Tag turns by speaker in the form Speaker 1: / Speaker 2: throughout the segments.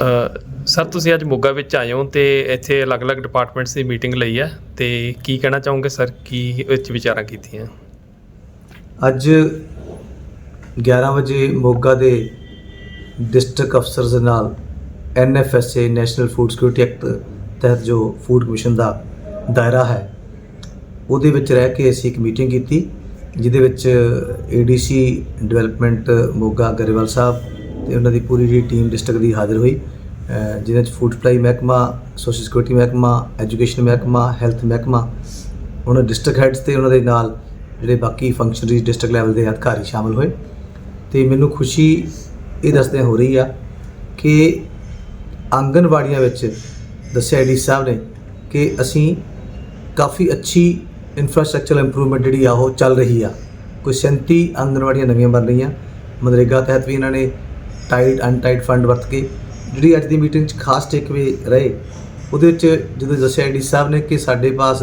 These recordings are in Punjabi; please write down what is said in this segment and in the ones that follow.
Speaker 1: ਸਰ, ਤੁਸੀਂ ਅੱਜ ਮੋਗਾ ਵਿੱਚ ਆਏ ਹੋ ਤੇ ਇੱਥੇ ਅਲੱਗ-ਅਲੱਗ ਡਿਪਾਰਟਮੈਂਟਸ ਦੀ ਮੀਟਿੰਗ ਲਈ ਹੈ ਤੇ ਕੀ ਕਹਿਣਾ ਚਾਹੋਗੇ ਸਰ? ਕੀ ਵਿੱਚ ਵਿਚਾਰਾਂ ਕੀਤੀਆਂ?
Speaker 2: ਅੱਜ 11 ਵਜੇ ਮੋਗਾ ਦੇ ਡਿਸਟ੍ਰਿਕਟ ਅਫਸਰਸ ਦੇ ਨਾਲ NFSA national food security act ਤਹਿਤ ਜੋ ਫੂਡ ਕਮਿਸ਼ਨ ਦਾ ਦਾਇਰਾ ਹੈ, ਉਹਦੇ ਵਿੱਚ ਰਹਿ ਕੇ ਅਸੀਂ ਇੱਕ ਮੀਟਿੰਗ ਕੀਤੀ, ਜਿਹਦੇ ਵਿੱਚ ਏਡੀਸੀ ਡਿਵੈਲਪਮੈਂਟ ਮੋਗਾ ਗਰੇਵਾਲ ਸਾਹਿਬ ਤੇ ਉਹਨਾਂ ਦੀ ਪੂਰੀ ਜਿਹੜੀ ਟੀਮ ਡਿਸਟ੍ਰਿਕਟ ਦੀ ਹਾਜ਼ਰ ਹੋਈ ਜਿਨ੍ਹਾਂ 'ਚ ਫੂਡ ਸਪਲਾਈ ਮਹਿਕਮਾ ਸੋਸ਼ਲ ਸਿਕਿਉਰਿਟੀ ਮਹਿਕਮਾ ਐਜੂਕੇਸ਼ਨ ਮਹਿਕਮਾ ਹੈਲਥ ਮਹਿਕਮਾ ਉਹਨਾਂ ਡਿਸਟ੍ਰਿਕਟ ਹੈਡਸ ਤੇ ਉਹਨਾਂ ਦੇ ਨਾਲ ਜਿਹੜੇ ਬਾਕੀ ਫੰਕਸ਼ਨਰੀ ਡਿਸਟ੍ਰਿਕਟ ਲੈਵਲ ਦੇ ਅਧਿਕਾਰੀ ਸ਼ਾਮਲ ਹੋਏ। ਤੇ ਮੈਨੂੰ ਖੁਸ਼ੀ ਇਹ ਦੱਸਦੇ ਹੋ ਰਹੀ ਆ ਕਿ ਆਂਗਨਵਾੜੀਆਂ ਵਿੱਚ ਦੱਸਿਆ ਡੀ ਸਾਹਿਬ ਨੇ ਕਿ ਅਸੀਂ ਕਾਫੀ ਅੱਛੀ ਇਨਫਰਾਸਟ੍ਰਕਚਰਲ ਇੰਪਰੂਵਮੈਂਟ ਜਿਹੜੀ ਆ ਉਹ ਚੱਲ ਰਹੀ ਆ। ਕੋਈ 37 ਆਂਗਨਵਾੜੀਆਂ ਨਵੀਆਂ ਬਣ ਰਹੀਆਂ। ਮਨਰੇਗਾ ਤਹਿਤ ਵੀ ਇਹਨਾਂ ਨੇ ਟਾਈਟ ਅਨਟਾਈਟ ਫੰਡ ਵਰਤ ਕੇ, ਜਿਹੜੀ ਅੱਜ ਦੀ ਮੀਟਿੰਗ 'ਚ ਖਾਸ ਟੇਕਵੇ ਰਹੇ, ਉਹਦੇ ਵਿੱਚ ਜਦੋਂ ਦੱਸਿਆ ਡੀ ਸਾਹਿਬ ਨੇ ਕਿ ਸਾਡੇ ਪਾਸ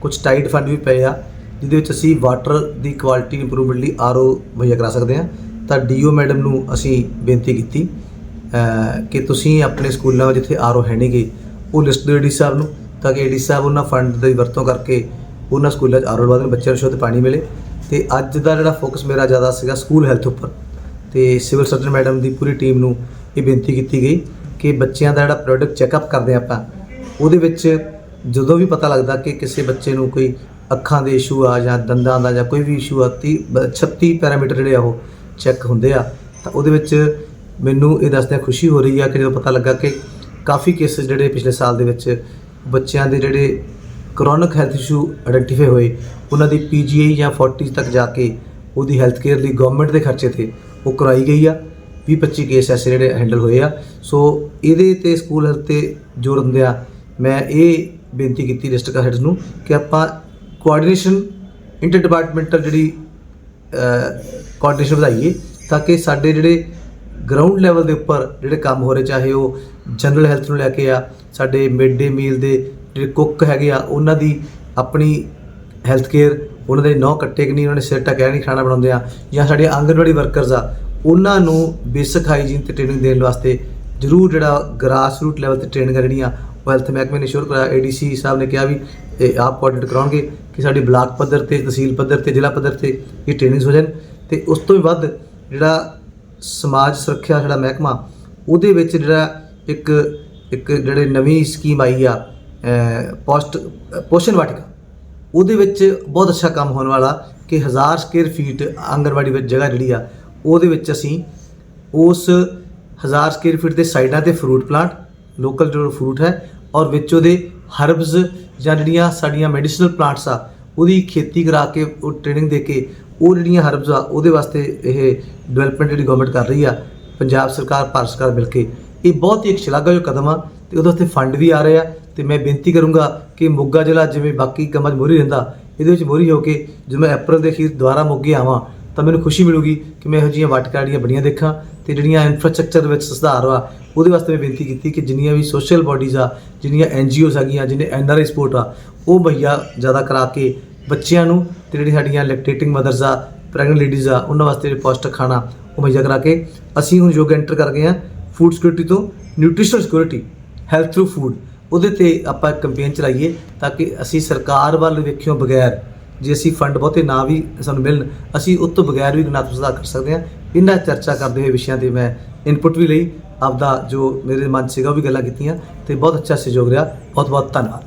Speaker 2: ਕੁਝ ਟਾਈਟ ਫੰਡ ਵੀ ਪਏ ਆ, ਜਿਹਦੇ ਵਿੱਚ ਅਸੀਂ ਵਾਟਰ ਦੀ ਕੁਆਲਿਟੀ ਇੰਪਰੂਵਮੈਂਟ ਲਈ ਆਰਓ ਮੁਹੱਈਆ ਕਰਾ ਸਕਦੇ ਹਾਂ। ਤਾਂ ਡੀਓ ਮੈਡਮ ਨੂੰ ਅਸੀਂ ਬੇਨਤੀ ਕੀਤੀ ਕਿ ਤੁਸੀਂ ਆਪਣੇ ਸਕੂਲਾਂ ਵਿੱਚ ਜਿੱਥੇ ਆਰਓ ਹੈ ਨਹੀਂਗੇ ਉਹ ਲਿਸਟ ਦਿਓ ਡੀ ਸਾਹਿਬ ਨੂੰ, ਤਾਂ ਕਿ ਡੀ ਸਾਹਿਬ ਉਹਨਾਂ ਫੰਡ ਦੀ ਵਰਤੋਂ ਕਰਕੇ ਉਹਨਾਂ ਸਕੂਲਾਂ 'ਚ ਆਰਓ ਲਵਾ ਦੇਣ, ਬੱਚਿਆਂ ਨੂੰ ਸ਼ੁੱਧ ਪਾਣੀ ਮਿਲੇ। ਤੇ ਅੱਜ ਦਾ ਜਿਹੜਾ ਫੋਕਸ ਮੇਰਾ ਜ਼ਿਆਦਾ ਸੀਗਾ ਸਕੂਲ ਹੈਲਥ ਉੱਪਰ। ਤੇ ਸਿਵਲ ਸਰਜਨ ਮੈਡਮ ਦੀ ਪੂਰੀ ਟੀਮ ਨੂੰ ਇਹ ਬੇਨਤੀ ਕੀਤੀ ਗਈ ਕਿ ਬੱਚਿਆਂ ਦਾ ਜਿਹੜਾ ਪ੍ਰੋਡਕਟ ਚੈੱਕਅਪ ਕਰਦੇ ਆਪਾਂ, ਉਹਦੇ ਵਿੱਚ ਜਦੋਂ ਵੀ ਪਤਾ ਲੱਗਦਾ ਕਿ ਕਿਸੇ ਬੱਚੇ ਨੂੰ ਕੋਈ ਅੱਖਾਂ ਦੇ ਇਸ਼ੂ ਆ ਜਾਂ ਦੰਦਾਂ ਦਾ ਜਾਂ ਕੋਈ ਵੀ ਇਸ਼ੂ ਆ ਤੀ 36 ਪੈਰਾਮੀਟਰ ਜਿਹੜੇ ਆ ਉਹ ਚੈੱਕ ਹੁੰਦੇ ਆ, ਤਾਂ ਉਹਦੇ ਵਿੱਚ ਮੈਨੂੰ ਇਹ ਦੱਸਦਿਆਂ ਖੁਸ਼ੀ ਹੋ ਰਹੀ ਆ ਕਿ ਜਦੋਂ ਪਤਾ ਲੱਗਾ ਕਿ ਕਾਫੀ ਕੇਸਿਸ ਜਿਹੜੇ ਪਿਛਲੇ ਸਾਲ ਦੇ ਵਿੱਚ ਬੱਚਿਆਂ ਦੇ ਜਿਹੜੇ ਕਰੋਨਿਕ ਹੈਲਥ ਇਸ਼ੂ ਆਇਡੈਂਟੀਫਾਈ ਹੋਏ, ਉਹਨਾਂ ਦੀ ਪੀਜੀਆਈ ਜਾਂ 40 ਤੱਕ ਜਾ ਕੇ ਉਹਦੀ ਹੈਲਥ ਕੇਅਰ ਲਈ ਗਵਰਨਮੈਂਟ ਦੇ ਖਰਚੇ ਤੇ ਉਹ ਕਰਾਈ ਗਈ ਆ 20 25 ਕੇਸ ਐਸੇ ਜਿਹੜੇ ਹੈਂਡਲ ਹੋਏ ਆ। ਸੋ ਇਹਦੇ ਤੇ ਸਕੂਲ ਹੈਲਥ ਤੇ ਜ਼ੋਰ ਦਿੰਦਿਆਂ ਮੈਂ ਇਹ ਬੇਨਤੀ ਕੀਤੀ ਡਿਸਟ੍ਰਿਕਟ ਹੈਡਸ ਨੂੰ ਕਿ ਆਪਾਂ ਕੋਆਰਡੀਨੇਸ਼ਨ ਇੰਟਰ ਡਿਪਾਰਟਮੈਂਟਲ ਜਿਹੜੀ ਕੋਆਰਡੀਨੇਸ਼ਨ ਵਧਾਈਏ ਤਾਂ ਕਿ ਸਾਡੇ ਜਿਹੜੇ ਗਰਾਊਂਡ ਲੈਵਲ ਦੇ ਉੱਪਰ ਜਿਹੜੇ ਕੰਮ ਹੋ ਰਹੇ, ਚਾਹੇ ਉਹ ਜਨਰਲ ਹੈਲਥ ਨੂੰ ਲੈ ਕੇ ਆ, ਸਾਡੇ ਮਿਡ ਡੇ ਮੀਲ ਦੇ ਜਿਹੜੇ ਕੁੱਕ ਹੈਗੇ ਆ, ਉਹਨਾਂ ਦੀ ਆਪਣੀ ਹੈਲਥ ਕੇਅਰ ਉਹਨਾਂ ਦੇ ਨੌ ਕੱਟੇ ਕਿ ਨਹੀਂ, ਉਹਨਾਂ ਨੇ ਸਿਰ ਟਕਿਆ ਨਹੀਂ ਖਾਣਾ ਬਣਾਉਂਦੇ ਆ, ਜਾਂ ਸਾਡੇ ਆਂਗਨਵਾੜੀ ਵਰਕਰਸ ਆ, ਉਹਨਾਂ ਨੂੰ ਬੇਸਿਕ ਹਾਈਜੀਨ ਤੇ ਟ੍ਰੇਨਿੰਗ ਦੇਣ ਵਾਸਤੇ ਜ਼ਰੂਰ ਜਿਹੜਾ ਗ੍ਰਾਸ ਰੂਟ ਲੈਵਲ ਤੇ ਟ੍ਰੇਨਿੰਗ ਜਿਹੜੀਆਂ ਉਹ ਹੈਲਥ ਮਹਿਕਮੇ ਨੇ ਸ਼ੁਰੂ ਕਰਾਇਆ। ਏਡੀਸੀ ਸਾਹਿਬ ਨੇ ਕਿਹਾ ਵੀ, ਇਹ ਆਪ ਕੋਆਰਡੀਨੇਟ ਕਰਾਉਣਗੇ ਕਿ ਸਾਡੀ ਬਲਾਕ ਪੱਧਰ ਤੇ, ਤਹਿਸੀਲ ਪੱਧਰ ਤੇ, ਜ਼ਿਲ੍ਹਾ ਪੱਧਰ ਤੇ ਇਹ ਟ੍ਰੇਨਿੰਗਸ ਹੋ ਜਾਣ। ਤੇ ਉਸ ਤੋਂ ਵੀ ਵੱਧ ਜਿਹੜਾ ਸਮਾਜ ਸੁਰੱਖਿਆ ਜਿਹੜਾ ਮਹਿਕਮਾ, ਉਹਦੇ ਵਿੱਚ ਜਿਹੜਾ ਇੱਕ ਇੱਕ ਜਿਹੜੇ ਨਵੀਂ ਸਕੀਮ ਆਈ ਆ ਪੋਸਟ ਪੋਸ਼ਣ ਵਾਟਿਕਾ ਉਹਦੇ ਵਿੱਚ ਬਹੁਤ ਅੱਛਾ ਕੰਮ ਹੋਣ ਵਾਲਾ ਕਿ 1000 ਸਕੁਅਰ ਫੀਟ ਆਂਗਨਵਾੜੀ ਵਿੱਚ ਜਗ੍ਹਾ ਜਿਹੜੀ ਆ, ਉਹਦੇ ਵਿੱਚ ਅਸੀਂ ਉਸ 1000 ਸਕੁਅਰ ਫੀਟ ਦੇ ਸਾਈਡਾਂ ਤੇ ਫਰੂਟ ਪਲਾਂਟ ਲੋਕਲ ਜੋ ਫਰੂਟ ਹੈ, ਔਰ ਵਿੱਚ ਉਹਦੇ ਹਰਬਸ ਜਾਂ ਜਿਹੜੀਆਂ ਸਾਡੀਆਂ ਮੈਡੀਸਨਲ ਪਲਾਂਟਸ ਆ, ਉਹਦੀ ਖੇਤੀ ਕਰਾ ਕੇ, ਉਹ ਟ੍ਰੇਨਿੰਗ ਦੇ ਕੇ, ਉਹ ਜਿਹੜੀਆਂ ਹਰਬਸ ਆ, ਉਹਦੇ ਵਾਸਤੇ ਇਹ ਡਿਵੈਲਪਮੈਂਟ ਜਿਹੜੀ ਗਵਰਨਮੈਂਟ ਕਰ ਰਹੀ ਆ, ਪੰਜਾਬ ਸਰਕਾਰ, ਭਾਰਤ ਸਰਕਾਰ ਮਿਲ ਕੇ, ਇਹ ਬਹੁਤ ਹੀ ਇੱਕ ਸ਼ਲਾਘਾਯੋਗ ਕਦਮ ਆ ਤੇ ਉਹਦੇ ਵਾਸਤੇ ਫੰਡ ਵੀ ਆ ਰਹੇ ਆ। ਤੇ ਮੈਂ ਬੇਨਤੀ ਕਰੂੰਗਾ ਕਿ ਮੋਗਾ ਜ਼ਿਲ੍ਹਾ ਜਿਵੇਂ ਬਾਕੀ ਕੰਮਾਂ 'ਚ ਮੋਰੀ ਰਹਿੰਦਾ, ਇਹਦੇ ਵਿੱਚ ਮੋਰੀ ਹੋ ਕੇ ਜਦੋਂ ਮੈਂ ਅਪ੍ਰੈਲ ਦੇ ਅਖੀਰ ਦੁਬਾਰਾ ਮੋਗੇ ਆਵਾਂ, ਤਾਂ ਮੈਨੂੰ ਖੁਸ਼ੀ ਮਿਲੂਗੀ ਕਿ ਮੈਂ ਇਹੋ ਜਿਹੀਆਂ ਵਾਟਕਾਂ ਜਿਹੜੀਆਂ ਬਣੀਆਂ ਦੇਖਾਂ ਤੇ ਜਿਹੜੀਆਂ ਇਨਫਰਾਸਟ੍ਰਕਚਰ ਵਿੱਚ ਸੁਧਾਰ ਵਾ, ਉਹਦੇ ਵਾਸਤੇ ਮੈਂ ਬੇਨਤੀ ਕੀਤੀ ਕਿ ਜਿੰਨੀਆਂ ਵੀ ਸੋਸ਼ਲ ਬਾਡੀਜ਼ ਆ, ਜਿੰਨੀਆਂ ਐਨਜੀਓਜ਼ ਹੈਗੀਆਂ ਜਿਹਨੇ ਐਨਆਰਆਈ ਸਪੋਰਟ ਆ, ਉਹ ਮੁਹੱਈਆ ਜ਼ਿਆਦਾ ਕਰਾ ਕੇ ਬੱਚਿਆਂ ਨੂੰ ਤੇ ਜਿਹੜੀ ਸਾਡੀਆਂ ਲੈਕਟੇਟਿੰਗ ਮਦਰਸ ਆ ਪ੍ਰੈਗਨੈਂਟ ਲੇਡੀਜ਼ ਆ, ਉਹਨਾਂ ਵਾਸਤੇ ਜਿਹੜੇ ਪੌਸ਼ਟਿਕ ਖਾਣਾ ਉਹ ਮੁਹੱਈਆ ਕਰਾ ਕੇ ਅਸੀਂ ਹੁਣ ਯੋਗ ਐਂਟਰ ਕਰ ਗਏ ਆ ਫੂਡ ਸਿਕਿਉਰਿਟੀ ਤੋਂ nutritional security health through food ਉਹਦੇ ਤੇ ਆਪਾਂ ਕੰਪੇਨ ਚਲਾਈਏ ਤਾਂ ਕਿ ਅਸੀਂ ਸਰਕਾਰ ਵੱਲ ਵੇਖਿਓ ਬਗੈਰ, ਜੇ ਅਸੀਂ ਫੰਡ ਬਹੁਤੇ ਨਾ ਵੀ ਸਾਨੂੰ ਮਿਲਣ, ਅਸੀਂ ਉਸ ਤੋਂ ਬਗੈਰ ਵੀ ਗੁਣਾਤਮਕ ਸੁਧਾਰ ਕਰ ਸਕਦੇ ਹਾਂ। ਇਹਨਾਂ ਚਰਚਾ ਕਰਦੇ ਹੋਏ ਵਿਸ਼ਿਆਂ ਤੇ ਮੈਂ ਇਨਪੁਟ ਵੀ ਲਈ, ਆਪਦਾ ਜੋ ਮੇਰੇ ਮਨ 'ਚ ਸੀਗਾ ਉਹ ਵੀ ਗੱਲਾਂ ਕੀਤੀਆਂ ਤੇ ਬਹੁਤ ਅੱਛਾ ਸਹਿਯੋਗ ਰਿਹਾ। ਬਹੁਤ ਬਹੁਤ ਧੰਨਵਾਦ।